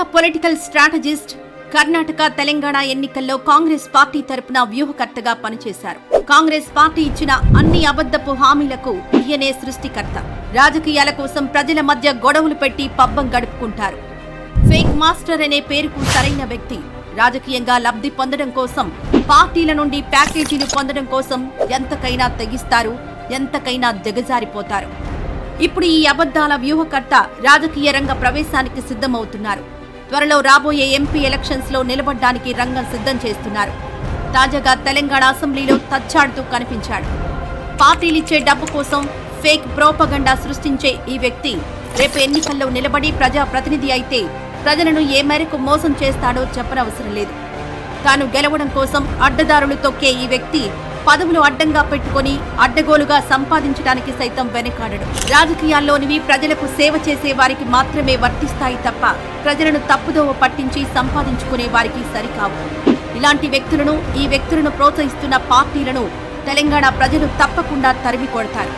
ప్రముఖ political strategist Karnataka Telangana ఎన్నికల్లో Congress party తరపున వ్యూహకర్తగా పనిచేశారు. కాంగ్రెస్ పార్టీ ఇచ్చిన అన్ని అబద్ధపు హామీలకు ఈయనే సృష్టికర్త. రాజకీయాల కోసం ప్రజల మధ్య గొడవలు పెట్టి పబ్బం గడుపుకుంటారు. ఫేక్ మాస్టర్ అనే పేరుకు సరైన వ్యక్తి రాజకీయంగా లబ్ధి పొందడం కోసం పార్టీల నుండి ప్యాకేజీలు పొందడం కోసం ఎంతకైనా తెగిస్తారు ఎంతకైనా దిగజారిపోతారు. ఇప్పుడు ఈ అబద్ధాల వ్యూహకర్త రాజకీయ రంగ ప్రవేశానికి సిద్ధమవుతున్నారు. త్వరలో రాబోయే ఎంపీ ఎలక్షన్స్లో నిలబడ్డానికి రంగం సిద్ధం చేస్తున్నారు. తాజాగా తెలంగాణ అసెంబ్లీలో తచ్చాడుతూ కనిపించాడు. పార్టీలిచ్చే డబ్బు కోసం ఫేక్ ప్రోపగండా సృష్టించే ఈ వ్యక్తి రేపు ఎన్నికల్లో నిలబడి ప్రజా ప్రతినిధి అయితే ప్రజలను ఏ మేరకు మోసం చేస్తాడో చెప్పనవసరం లేదు. తాను గెలవడం కోసం అడ్డదారులు తొక్కే ఈ వ్యక్తి పదవులు అడ్డంగా పెట్టుకొని అడ్డగోలుగా సంపాదించడానికి సైతం వెనకాడడు. రాజకీయాల్లోనివి ప్రజలకు సేవ చేసే వారికి మాత్రమే వర్తిస్తాయి తప్ప ప్రజలను తప్పుదోవ పట్టించి సంపాదించుకునే వారికి సరికావు. ఇలాంటి వ్యక్తులను ఈ వ్యక్తులను ప్రోత్సహిస్తున్న పార్టీలను తెలంగాణ ప్రజలు తప్పకుండా తరిమి కొడతారు